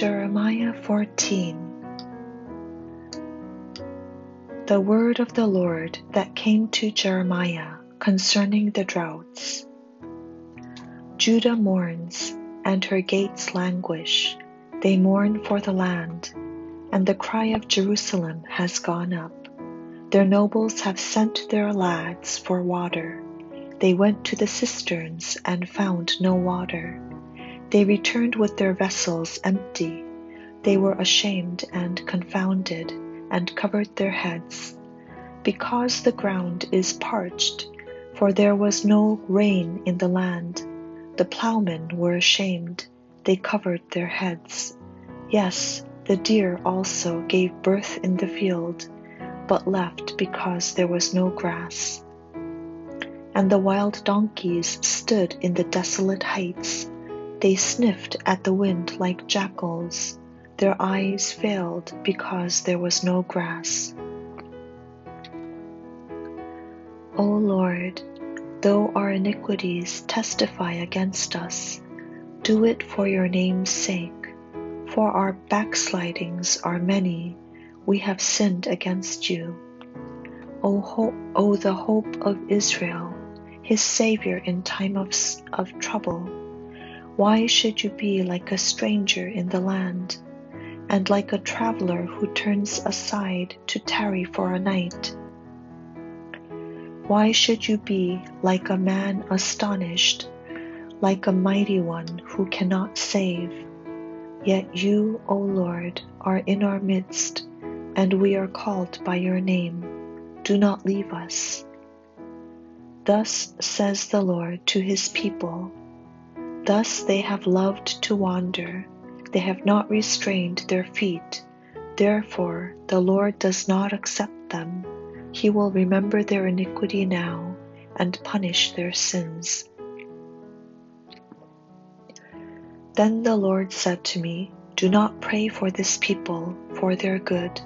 Jeremiah 14 The word of the Lord that came to Jeremiah concerning the droughts. Judah mourns, and her gates languish. They mourn for the land, and the cry of Jerusalem has gone up. Their nobles have sent their lads for water. They went to the cisterns and found no water. They returned with their vessels empty. They were ashamed and confounded, and covered their heads. Because the ground is parched, for there was no rain in the land, the plowmen were ashamed, they covered their heads. Yes, the deer also gave birth in the field, but left because there was no grass. And the wild donkeys stood in the desolate heights they sniffed at the wind like jackals. Their eyes failed because there was no grass. O Lord, though our iniquities testify against us, do it for your name's sake. For our backslidings are many, we have sinned against you. O, hope, o the hope of Israel, his Savior in time of, of trouble why should you be like a stranger in the land, and like a traveler who turns aside to tarry for a night? Why should you be like a man astonished, like a mighty one who cannot save? Yet you, O Lord, are in our midst, and we are called by your name. Do not leave us. Thus says the Lord to his people Thus they have loved to wander, they have not restrained their feet. Therefore, the Lord does not accept them. He will remember their iniquity now and punish their sins. Then the Lord said to me, Do not pray for this people, for their good.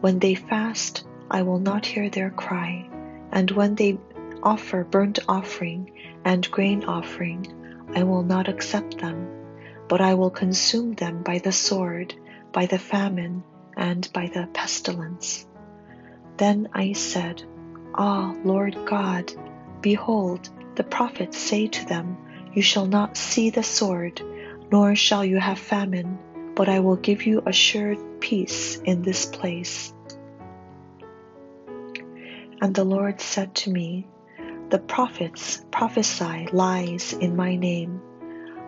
When they fast, I will not hear their cry, and when they offer burnt offering and grain offering, I will not accept them, but I will consume them by the sword, by the famine, and by the pestilence. Then I said, Ah, Lord God, behold, the prophets say to them, You shall not see the sword, nor shall you have famine, but I will give you assured peace in this place. And the Lord said to me, the prophets prophesy lies in my name.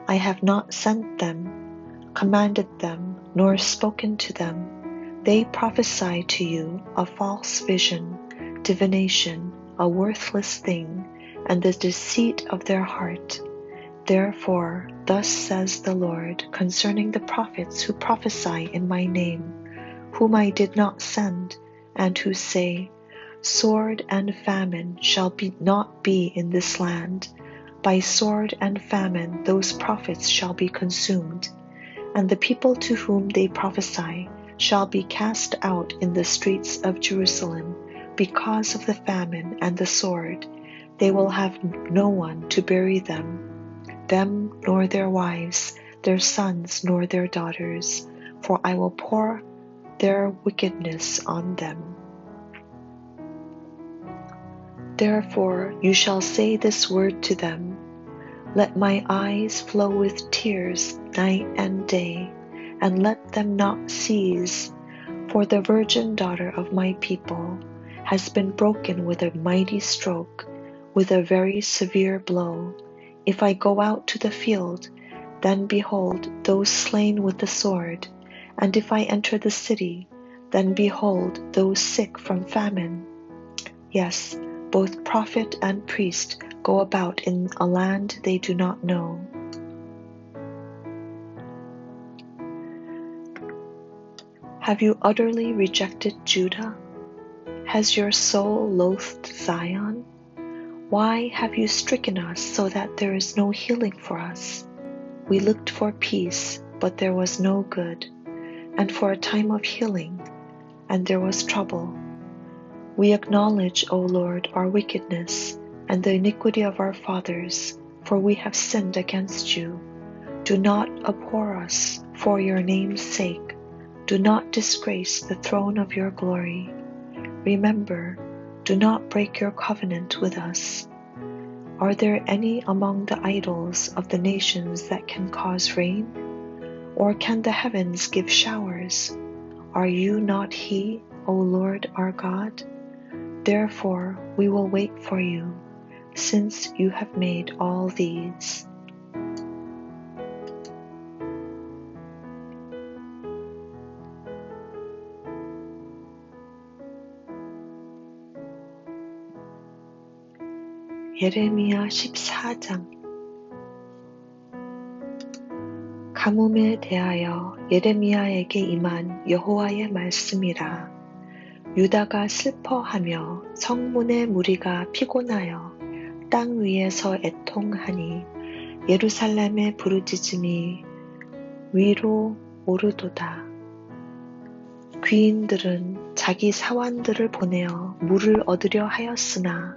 I have not sent them, commanded them, nor spoken to them. They prophesy to you a false vision, divination, a worthless thing, and the deceit of their heart. Therefore, thus says the Lord concerning the prophets who prophesy in my name, whom I did not send, and who say, Sword and famine shall be not be in this land. By sword and famine those prophets shall be consumed, and the people to whom they prophesy shall be cast out in the streets of Jerusalem because of the famine and the sword. They will have no one to bury them, them nor their wives, their sons nor their daughters, for I will pour their wickedness on them. Therefore you shall say this word to them Let my eyes flow with tears night and day, and let them not cease. For the virgin daughter of my people has been broken with a mighty stroke, with a very severe blow. If I go out to the field, then behold those slain with the sword. And if I enter the city, then behold those sick from famine. Yes, both prophet and priest go about in a land they do not know. Have you utterly rejected Judah? Has your soul loathed Zion? Why have you stricken us so that there is no healing for us? We looked for peace, but there was no good, and for a time of healing, and there was trouble. We acknowledge, O Lord, our wickedness and the iniquity of our fathers, for we have sinned against you. Do not abhor us, For your name's sake, do not disgrace the throne of your glory. Remember, do not break your covenant with us. Are there any among the idols of the nations that can cause rain? Or can the heavens give showers? Are you not He, O Lord our God? Therefore we will wait for you, since you have made all these. 예레미야 14장 가뭄에 대하여 예레미야에게 임한 여호와의 말씀이라 유다가 슬퍼하며 성문의 무리가 피곤하여 땅 위에서 애통하니 예루살렘의 부르짖음이 위로 오르도다. 귀인들은 자기 사환들을 보내어 물을 얻으려 하였으나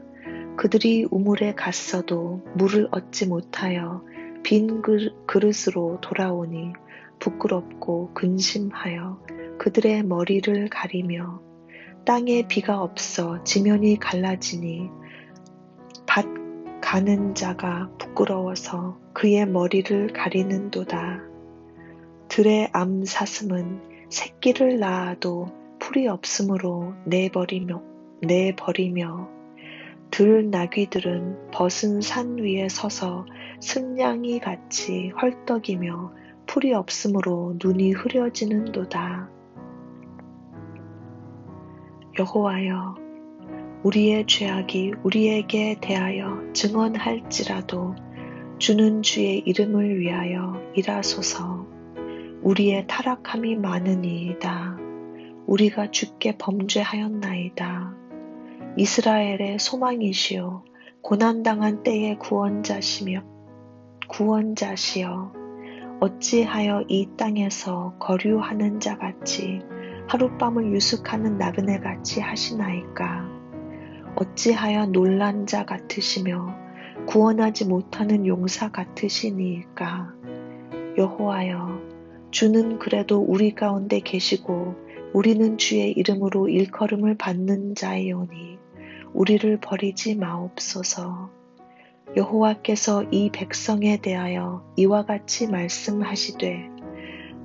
그들이 우물에 갔어도 물을 얻지 못하여 빈 그릇으로 돌아오니 부끄럽고 근심하여 그들의 머리를 가리며 땅에 비가 없어 지면이 갈라지니 밭 가는 자가 부끄러워서 그의 머리를 가리는도다. 들의 암 사슴은 새끼를 낳아도 풀이 없으므로 내버리며, 내버리며 들 나귀들은 벗은 산 위에 서서 승냥이 같이 헐떡이며 풀이 없으므로 눈이 흐려지는도다. 여호와여, 우리의 죄악이 우리에게 대하여 증언할지라도 주는 주의 이름을 위하여 일하소서. 우리의 타락함이 많으니이다. 우리가 주께 범죄하였나이다. 이스라엘의 소망이시요 고난당한 때의 구원자시며 구원자시여 어찌하여 이 땅에서 거류하는 자 같이 하룻밤을 유숙하는 나그네 같이 하시나이까 어찌하여 놀란 자 같으시며 구원하지 못하는 용사 같으시니까 여호와여 주는 그래도 우리 가운데 계시고 우리는 주의 이름으로 일컬음을 받는 자이오니 우리를 버리지 마옵소서. 여호와께서 이 백성에 대하여 이와 같이 말씀하시되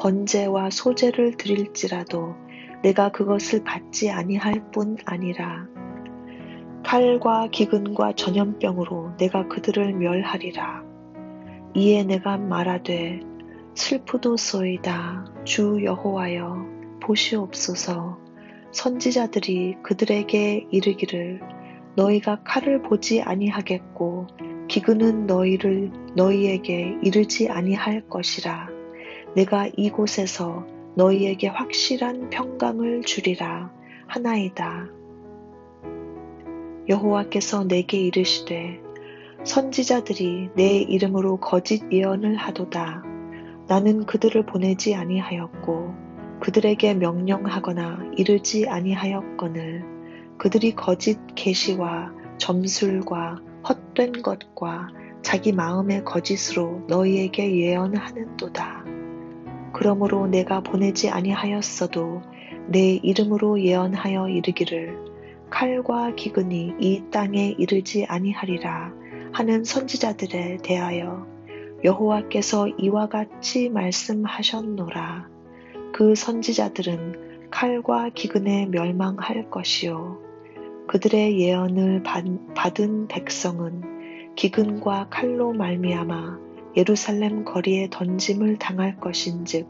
번제와 소제를 드릴지라도 내가 그것을 받지 아니할 뿐 아니라 칼과 기근과 전염병으로 내가 그들을 멸하리라. 이에 내가 말하되 슬프도소이다. 주 여호와여 보시옵소서. 선지자들이 그들에게 이르기를 너희가 칼을 보지 아니하겠고 기근은 너희를 너희에게 이르지 아니할 것이라 내가 이곳에서 너희에게 확실한 평강을 주리라 하나이다. 여호와께서 내게 이르시되 선지자들이 내 이름으로 거짓 예언을 하도다. 나는 그들을 보내지 아니하였고 그들에게 명령하거나 이르지 아니하였거늘 그들이 거짓 계시와 점술과 헛된 것과 자기 마음의 거짓으로 너희에게 예언하는도다. 그러므로 내가 보내지 아니하였어도 내 이름으로 예언하여 이르기를 칼과 기근이 이 땅에 이르지 아니하리라 하는 선지자들에 대하여 여호와께서 이와 같이 말씀하셨노라. 그 선지자들은 칼과 기근에 멸망할 것이요. 그들의 예언을 받은 백성은 기근과 칼로 말미암아 예루살렘 거리에 던짐을 당할 것인즉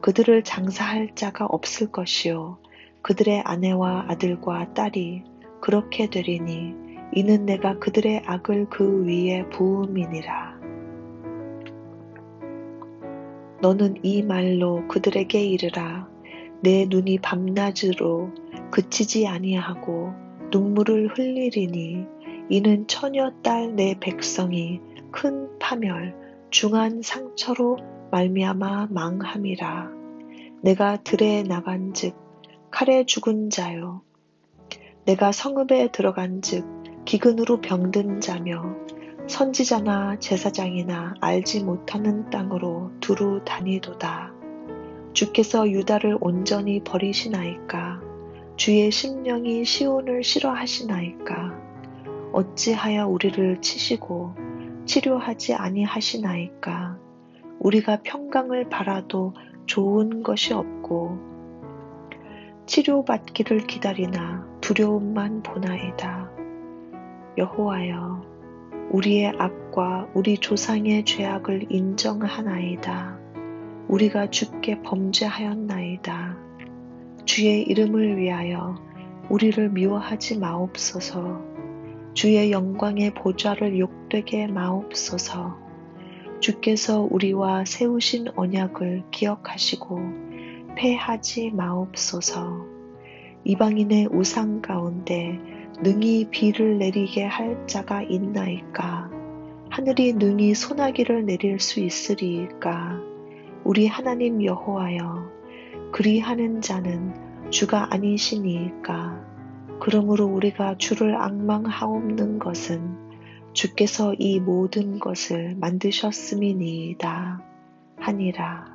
그들을 장사할 자가 없을 것이요 그들의 아내와 아들과 딸이 그렇게 되리니 이는 내가 그들의 악을 그 위에 부음이니라. 너는 이 말로 그들에게 이르라. 내 눈이 밤낮으로 그치지 아니하고 눈물을 흘리리니 이는 처녀 딸 내 백성이 큰 파멸 중한 상처로 말미암아 망함이라. 내가 들에 나간즉 칼에 죽은 자요. 내가 성읍에 들어간즉 기근으로 병든 자며 선지자나 제사장이나 알지 못하는 땅으로 두루 다니도다. 주께서 유다를 온전히 버리시나이까? 주의 심령이 시온을 싫어하시나이까? 어찌하여 우리를 치시고 치료하지 아니하시나이까? 우리가 평강을 바라도 좋은 것이 없고 치료받기를 기다리나 두려움만 보나이다. 여호와여 우리의 악과 우리 조상의 죄악을 인정하나이다. 우리가 주께 범죄하였나이다. 주의 이름을 위하여 우리를 미워하지 마옵소서. 주의 영광의 보좌를 욕되게 마옵소서. 주께서 우리와 세우신 언약을 기억하시고 패하지 마옵소서. 이방인의 우상 가운데 능히 비를 내리게 할 자가 있나이까? 하늘이 능히 소나기를 내릴 수 있으리이까? 우리 하나님 여호와여, 그리하는 자는 주가 아니시니이까? 그러므로 우리가 주를 악망하옵는 것은 주께서 이 모든 것을 만드셨음이니이다 하니라.